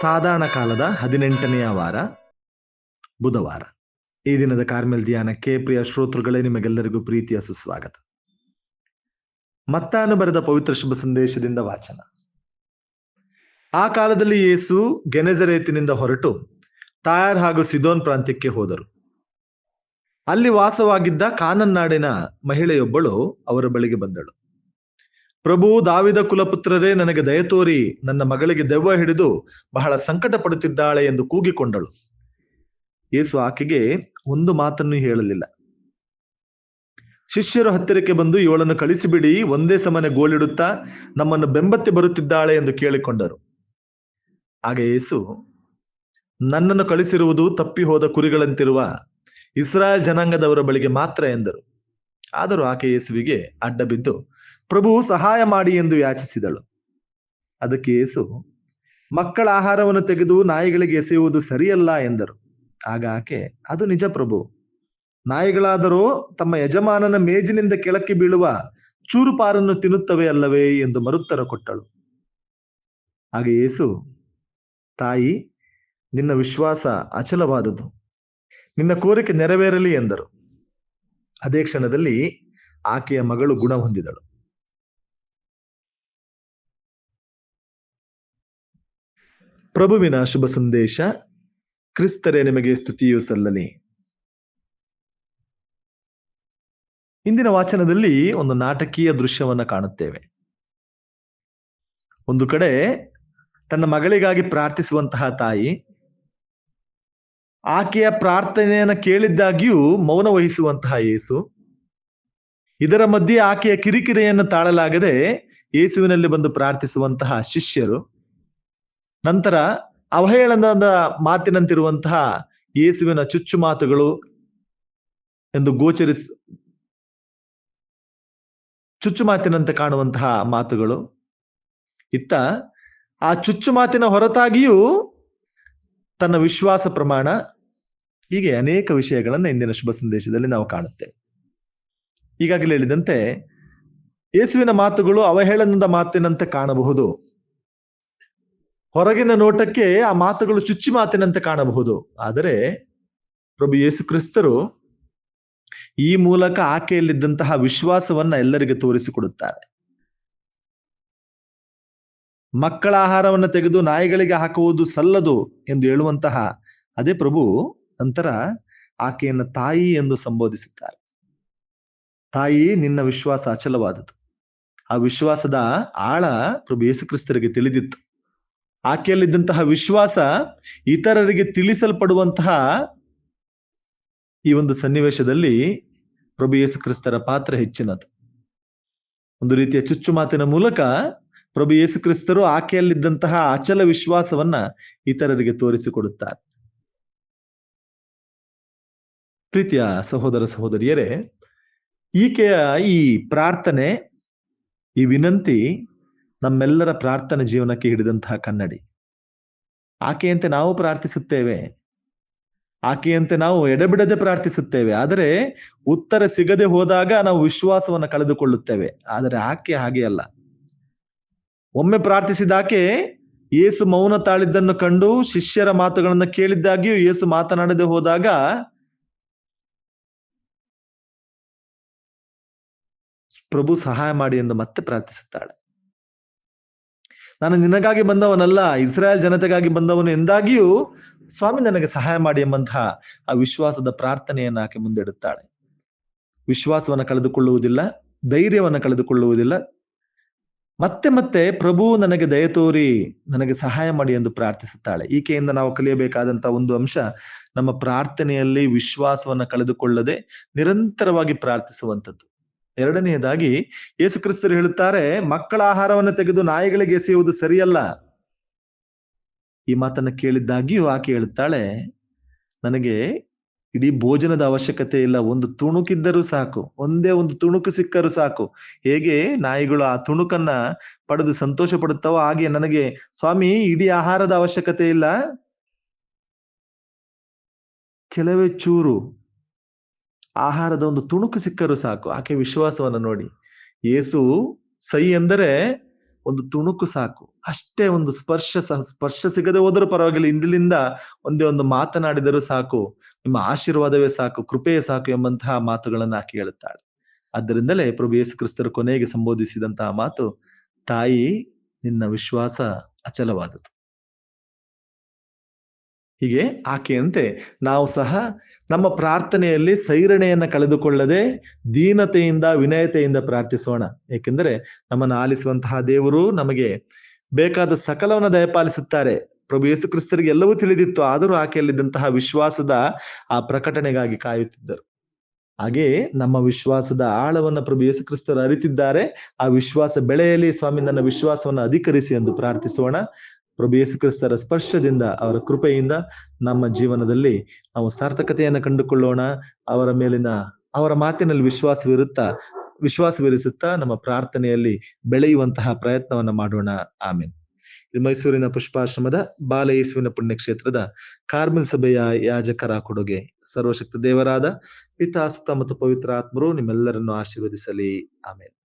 ಸಾಧಾರಣ ಕಾಲದ ಹದಿನೆಂಟನೆಯ ವಾರ, ಬುಧವಾರ. ಈ ದಿನದ ಕಾರ್ಮೆಲ್ ಧ್ಯಾನಕ್ಕೆ ಪ್ರಿಯ ಶ್ರೋತೃಗಳೇ, ನಿಮಗೆಲ್ಲರಿಗೂ ಪ್ರೀತಿಯ ಸುಸ್ವಾಗತ. ಮತ್ತಾನು ಬರೆದ ಪವಿತ್ರ ಶುಭ ಸಂದೇಶದಿಂದ ವಾಚನ. ಆ ಕಾಲದಲ್ಲಿ ಯೇಸು ಗೆನೆಜರೇತಿನಿಂದ ಹೊರಟು ತಾಯರ್ ಹಾಗೂ ಸಿದೋನ್ ಪ್ರಾಂತ್ಯಕ್ಕೆ ಹೋದರು. ಅಲ್ಲಿ ವಾಸವಾಗಿದ್ದ ಕಾನನ್ನಾಡಿನ ಮಹಿಳೆಯೊಬ್ಬಳು ಅವರ ಬಳಿಗೆ ಬಂದಳು. ಪ್ರಭು ದಾವಿದ ಕುಲಪುತ್ರರೇ, ನನಗೆ ದಯ ತೋರಿ, ನನ್ನ ಮಗಳಿಗೆ ದೆವ್ವ ಹಿಡಿದು ಬಹಳ ಸಂಕಟ ಪಡುತ್ತಿದ್ದಾಳೆ ಎಂದು ಕೂಗಿಕೊಂಡಳು. ಯೇಸು ಆಕೆಗೆ ಒಂದು ಮಾತನ್ನು ಹೇಳಲಿಲ್ಲ. ಶಿಷ್ಯರು ಹತ್ತಿರಕ್ಕೆ ಬಂದು ಇವಳನ್ನು ಕಳಿಸಿಬಿಡಿ, ಒಂದೇ ಸಮನೆ ಗೋಳಿಡುತ್ತಾ ನಮ್ಮನ್ನು ಬೆಂಬತ್ತಿ ಬರುತ್ತಿದ್ದಾಳೆ ಎಂದು ಕೇಳಿಕೊಂಡರು. ಆಗ ಯೇಸು, ನನ್ನನ್ನು ಕಳಿಸಿರುವುದು ತಪ್ಪಿ ಹೋದ ಕುರಿಗಳಂತಿರುವ ಇಸ್ರಾಯೇಲ್ ಜನಾಂಗದವರ ಬಳಿಗೆ ಮಾತ್ರ ಎಂದರು. ಆದರೂ ಆಕೆ ಯೇಸುವಿಗೆ ಅಡ್ಡ ಬಿದ್ದು ಪ್ರಭು ಸಹಾಯ ಮಾಡಿ ಎಂದು ಯಾಚಿಸಿದಳು. ಅದಕ್ಕೆ ಯೇಸು, ಮಕ್ಕಳ ಆಹಾರವನ್ನು ತೆಗೆದು ನಾಯಿಗಳಿಗೆ ಎಸೆಯುವುದು ಸರಿಯಲ್ಲ ಎಂದರು. ಆಗ ಆಕೆ, ಅದು ನಿಜ ಪ್ರಭು. ನಾಯಿಗಳಾದರೂ ತಮ್ಮ ಯಜಮಾನನ ಮೇಜಿನಿಂದ ಕೆಳಕ್ಕೆ ಬೀಳುವ ಚೂರುಪಾರನ್ನು ತಿನ್ನುತ್ತವೆ ಅಲ್ಲವೇ ಎಂದು ಮರುತ್ತರ ಕೊಟ್ಟಳು. ಹಾಗೆ ಯೇಸು, ತಾಯಿ, ನಿನ್ನ ವಿಶ್ವಾಸ ಅಚಲವಾದುದು. ನಿನ್ನ ಕೋರಿಕೆ ನೆರವೇರಲಿ ಎಂದರು. ಅದೇ ಕ್ಷಣದಲ್ಲಿ ಆಕೆಯ ಮಗಳು ಗುಣ ಹೊಂದಿದಳು ಪ್ರಭುವಿನ ಶುಭ ಸಂದೇಶ, ಕ್ರಿಸ್ತರೇ ನಿಮಗೆ ಸ್ತುತಿಯು ಸಲ್ಲಲಿ. ಇಂದಿನ ವಾಚನದಲ್ಲಿ ಒಂದು ನಾಟಕೀಯ ದೃಶ್ಯವನ್ನು ಕಾಣುತ್ತೇವೆ. ಒಂದು ಕಡೆ ತನ್ನ ಮಗಳಿಗಾಗಿ ಪ್ರಾರ್ಥಿಸುವಂತಹ ತಾಯಿ, ಆಕೆಯ ಪ್ರಾರ್ಥನೆಯನ್ನು ಕೇಳಿದ್ದಾಗಿಯೂ ಮೌನ ವಹಿಸುವಂತಹ ಯೇಸು, ಇದರ ಮಧ್ಯೆ ಆಕೆಯ ಕಿರಿಕಿರಿಯನ್ನು ತಾಳಲಾಗದೆ ಯೇಸುವಿನಲ್ಲಿ ಬಂದು ಪ್ರಾರ್ಥಿಸುವಂತಹ ಶಿಷ್ಯರು ನಂತರ ಅವಹೇಳನದ ಮಾತಿನಂತಿರುವಂತಹ ಯೇಸುವಿನ ಚುಚ್ಚು ಮಾತುಗಳು ಎಂದು ಗೋಚರಿಸ, ಚುಚ್ಚು ಮಾತಿನಂತೆ ಕಾಣುವಂತಹ ಮಾತುಗಳು. ಇತ್ತ ಆ ಚುಚ್ಚು ಮಾತಿನ ಹೊರತಾಗಿಯೂ ತನ್ನ ವಿಶ್ವಾಸ ಪ್ರಮಾಣ ಹೀಗೆ ಅನೇಕ ವಿಷಯಗಳನ್ನು ಇಂದಿನ ಶುಭ ಸಂದೇಶದಲ್ಲಿ ನಾವು ಕಾಣುತ್ತೇವೆ ಈಗಾಗಲೇ ಹೇಳಿದಂತೆ, ಯೇಸುವಿನ ಮಾತುಗಳು ಅವಹೇಳನದ ಮಾತಿನಂತೆ ಕಾಣಬಹುದು. ಹೊರಗಿನ ನೋಟಕ್ಕೆ ಆ ಮಾತುಗಳು ಚುಚ್ಚಿ ಮಾತಿನಂತೆ ಕಾಣಬಹುದು. ಆದರೆ ಪ್ರಭು ಯೇಸು ಕ್ರಿಸ್ತರು ಈ ಮೂಲಕ ಆಕೆಯಲ್ಲಿದ್ದಂತಹ ವಿಶ್ವಾಸವನ್ನ ಎಲ್ಲರಿಗೆ ತೋರಿಸಿಕೊಡುತ್ತಾರೆ. ಮಕ್ಕಳ ಆಹಾರವನ್ನು ತೆಗೆದು ನಾಯಿಗಳಿಗೆ ಹಾಕುವುದು ಸಲ್ಲದು ಎಂದು ಹೇಳುವಂತಹ ಅದೇ ಪ್ರಭು ನಂತರ ಆಕೆಯನ್ನು ತಾಯಿ ಎಂದು ಸಂಬೋಧಿಸುತ್ತಾರೆ. ತಾಯಿ, ನಿನ್ನ ವಿಶ್ವಾಸ ಅಚಲವಾದದ್ದು. ಆ ವಿಶ್ವಾಸದ ಆಳ ಪ್ರಭು ಯೇಸುಕ್ರಿಸ್ತರಿಗೆ ತಿಳಿದಿತ್ತು. ಆಕೆಯಲ್ಲಿದ್ದಂತಹ ವಿಶ್ವಾಸ ಇತರರಿಗೆ ತಿಳಿಸಲ್ಪಡುವಂತಹ ಈ ಒಂದು ಸನ್ನಿವೇಶದಲ್ಲಿ ಪ್ರಭು ಯೇಸು ಕ್ರಿಸ್ತರ ಪಾತ್ರ ಹೆಚ್ಚಿನದು. ಒಂದು ರೀತಿಯ ಚುಚ್ಚು ಮಾತಿನ ಮೂಲಕ ಪ್ರಭು ಯೇಸು ಕ್ರಿಸ್ತರು ಆಕೆಯಲ್ಲಿದ್ದಂತಹ ಅಚಲ ವಿಶ್ವಾಸವನ್ನ ಇತರರಿಗೆ ತೋರಿಸಿಕೊಡುತ್ತಾರೆ. ಪ್ರೀತಿಯ ಸಹೋದರ ಸಹೋದರಿಯರೇ, ಈಕೆಯ ಈ ಪ್ರಾರ್ಥನೆ, ಈ ವಿನಂತಿ ನಮ್ಮೆಲ್ಲರ ಪ್ರಾರ್ಥನೆ ಜೀವನಕ್ಕೆ ಹಿಡಿದಂತಹ ಕನ್ನಡಿ. ಆಕೆಯಂತೆ ನಾವು ಪ್ರಾರ್ಥಿಸುತ್ತೇವೆ. ಆಕೆಯಂತೆ ನಾವು ಎಡೆಬಿಡದೆ ಪ್ರಾರ್ಥಿಸುತ್ತೇವೆ. ಆದರೆ ಉತ್ತರ ಸಿಗದೆ ಹೋದಾಗ ನಾವು ವಿಶ್ವಾಸವನ್ನು ಕಳೆದುಕೊಳ್ಳುತ್ತೇವೆ. ಆದರೆ ಆಕೆ ಹಾಗೆ ಅಲ್ಲ. ಒಮ್ಮೆ ಪ್ರಾರ್ಥಿಸಿದಾಕೆ ಏಸು ಮೌನ ತಾಳಿದ್ದನ್ನು ಕಂಡು ಶಿಷ್ಯರ ಮಾತುಗಳನ್ನು ಕೇಳಿದ್ದಾಗಿಯೂ ಯೇಸು ಮಾತನಾಡದೆ ಹೋದಾಗ ಪ್ರಭು ಸಹಾಯ ಮಾಡಿ ಎಂದು ಮತ್ತೆ ಪ್ರಾರ್ಥಿಸುತ್ತಾಳೆ. ನಾನು ನಿನಗಾಗಿ ಬಂದವನಲ್ಲ, ಇಸ್ರಾಯೇಲ್ ಜನತೆಗಾಗಿ ಬಂದವನು ಎಂದಾಗಿಯೂ ಸ್ವಾಮಿ ನನಗೆ ಸಹಾಯ ಮಾಡಿ ಎಂಬಂತಹ ಆ ವಿಶ್ವಾಸದ ಪ್ರಾರ್ಥನೆಯನ್ನು ಆಕೆ ಮುಂದಿಡುತ್ತಾಳೆ. ವಿಶ್ವಾಸವನ್ನು ಕಳೆದುಕೊಳ್ಳುವುದಿಲ್ಲ, ಧೈರ್ಯವನ್ನು ಕಳೆದುಕೊಳ್ಳುವುದಿಲ್ಲ. ಮತ್ತೆ ಮತ್ತೆ ಪ್ರಭು ನನಗೆ ದಯ ತೋರಿ ನನಗೆ ಸಹಾಯ ಮಾಡಿ ಎಂದು ಪ್ರಾರ್ಥಿಸುತ್ತಾಳೆ. ಈಕೆಯಿಂದ ನಾವು ಕಲಿಯಬೇಕಾದಂತಹ ಒಂದು ಅಂಶ, ನಮ್ಮ ಪ್ರಾರ್ಥನೆಯಲ್ಲಿ ವಿಶ್ವಾಸವನ್ನು ಕಳೆದುಕೊಳ್ಳದೆ ನಿರಂತರವಾಗಿ ಪ್ರಾರ್ಥಿಸುವಂಥದ್ದು. ಎರಡನೆಯದಾಗಿ ಯೇಸುಕ್ರಿಸ್ತರು ಹೇಳುತ್ತಾರೆ, ಮಕ್ಕಳ ಆಹಾರವನ್ನು ತೆಗೆದು ನಾಯಿಗಳಿಗೆ ಎಸೆಯುವುದು ಸರಿಯಲ್ಲ. ಈ ಮಾತನ್ನ ಕೇಳಿದ್ದಾಗಿಯೂ ಆಕೆ ಹೇಳುತ್ತಾಳೆ, ನನಗೆ ಇಡೀ ಭೋಜನದ ಅವಶ್ಯಕತೆ ಇಲ್ಲ, ಒಂದು ತುಣುಕಿದ್ದರೂ ಸಾಕು, ಒಂದೇ ಒಂದು ತುಣುಕು ಸಿಕ್ಕರೂ ಸಾಕು. ಹೇಗೆ ನಾಯಿಗಳು ಆ ತುಣುಕನ್ನ ಪಡೆದು ಸಂತೋಷ ಪಡುತ್ತವೋ ಹಾಗೆ ನನಗೆ, ಸ್ವಾಮಿ, ಇಡೀ ಆಹಾರದ ಅವಶ್ಯಕತೆ ಇಲ್ಲ. ಕೆಲವೇ ಚೂರು ಆಹಾರದ ಒಂದು ತುಣುಕು ಸಿಕ್ಕರೂ ಸಾಕು. ಆಕೆ ವಿಶ್ವಾಸವನ್ನು ನೋಡಿ. ಏಸು ಸೈ ಎಂದರೆ ಒಂದು ತುಣುಕು ಸಾಕು. ಅಷ್ಟೇ ಒಂದು ಸ್ಪರ್ಶ ಸಹ, ಸ್ಪರ್ಶ ಸಿಗದೆ ಹೋದರೂ ಪರವಾಗಿಲ್ಲ. ಇಂದಿಲಿಂದ ಒಂದೇ ಒಂದು ಮಾತನಾಡಿದರೂ ಸಾಕು. ನಿಮ್ಮ ಆಶೀರ್ವಾದವೇ ಸಾಕು, ಕೃಪೆಯೇ ಸಾಕು ಎಂಬಂತಹ ಮಾತುಗಳನ್ನು ಆಕೆ ಹೇಳುತ್ತಾಳೆ. ಆದ್ದರಿಂದಲೇ ಪ್ರಭು ಯೇಸು ಕ್ರಿಸ್ತರು ಕೊನೆಗೆ ಸಂಬೋಧಿಸಿದಂತಹ ಮಾತು, ತಾಯಿ, ನಿನ್ನ ವಿಶ್ವಾಸ ಅಚಲವಾದದ್ದು. ಹೀಗೆ ಆಕೆಯಂತೆ ನಾವು ಸಹ ನಮ್ಮ ಪ್ರಾರ್ಥನೆಯಲ್ಲಿ ಸೈರಣೆಯನ್ನು ಕಳೆದುಕೊಳ್ಳದೆ ದೀನತೆಯಿಂದ, ವಿನಯತೆಯಿಂದ ಪ್ರಾರ್ಥಿಸೋಣ. ಏಕೆಂದರೆ ನಮ್ಮನ್ನು ಆಲಿಸುವಂತಹ ದೇವರು ನಮಗೆ ಬೇಕಾದ ಸಕಲವನ್ನು ದಯಪಾಲಿಸುತ್ತಾರೆ. ಪ್ರಭು ಯೇಸು ಕ್ರಿಸ್ತರಿಗೆ ಎಲ್ಲವೂ ತಿಳಿದಿತ್ತು, ಆದರೂ ಆಕೆಯಲ್ಲಿದ್ದಂತಹ ವಿಶ್ವಾಸದ ಆ ಪ್ರಕಟಣೆಗಾಗಿ ಕಾಯುತ್ತಿದ್ದರು. ಹಾಗೆಯೇ ನಮ್ಮ ವಿಶ್ವಾಸದ ಆಳವನ್ನು ಪ್ರಭು ಯೇಸು ಕ್ರಿಸ್ತರು ಅರಿತಿದ್ದಾರೆ. ಆ ವಿಶ್ವಾಸ ಬೆಳೆಯಲಿ, ಸ್ವಾಮಿ, ನನ್ನ ವಿಶ್ವಾಸವನ್ನು ಅಧಿಕರಿಸಿ ಎಂದು ಪ್ರಾರ್ಥಿಸೋಣ. ಪ್ರಭು ಯೇಸು ಕ್ರಿಸ್ತರ ಸ್ಪರ್ಶದಿಂದ, ಅವರ ಕೃಪೆಯಿಂದ ನಮ್ಮ ಜೀವನದಲ್ಲಿ ನಾವು ಸಾರ್ಥಕತೆಯನ್ನು ಕಂಡುಕೊಳ್ಳೋಣ. ಅವರ ಮೇಲಿನ, ಅವರ ಮಾತಿನಲ್ಲಿ ವಿಶ್ವಾಸವಿರುತ್ತಾ, ವಿಶ್ವಾಸವಿರಿಸುತ್ತಾ ನಮ್ಮ ಪ್ರಾರ್ಥನೆಯಲ್ಲಿ ಬೆಳೆಯುವಂತಹ ಪ್ರಯತ್ನವನ್ನ ಮಾಡೋಣ. ಆಮೇಲೆ ಇದು ಮೈಸೂರಿನ ಪುಷ್ಪಾಶ್ರಮದ ಬಾಲಯೇಸುವಿನ ಪುಣ್ಯಕ್ಷೇತ್ರದ ಕಾರ್ಮಿಲ್ ಸಭೆಯ ಯಾಜಕರ ಕೊಡುಗೆ. ಸರ್ವಶಕ್ತ ದೇವರಾದ ಪಿತಾಸುತ ಮತ್ತು ಪವಿತ್ರ ಆತ್ಮರು ನಿಮ್ಮೆಲ್ಲರನ್ನು ಆಶೀರ್ವದಿಸಲಿ. ಆಮೇಲೆ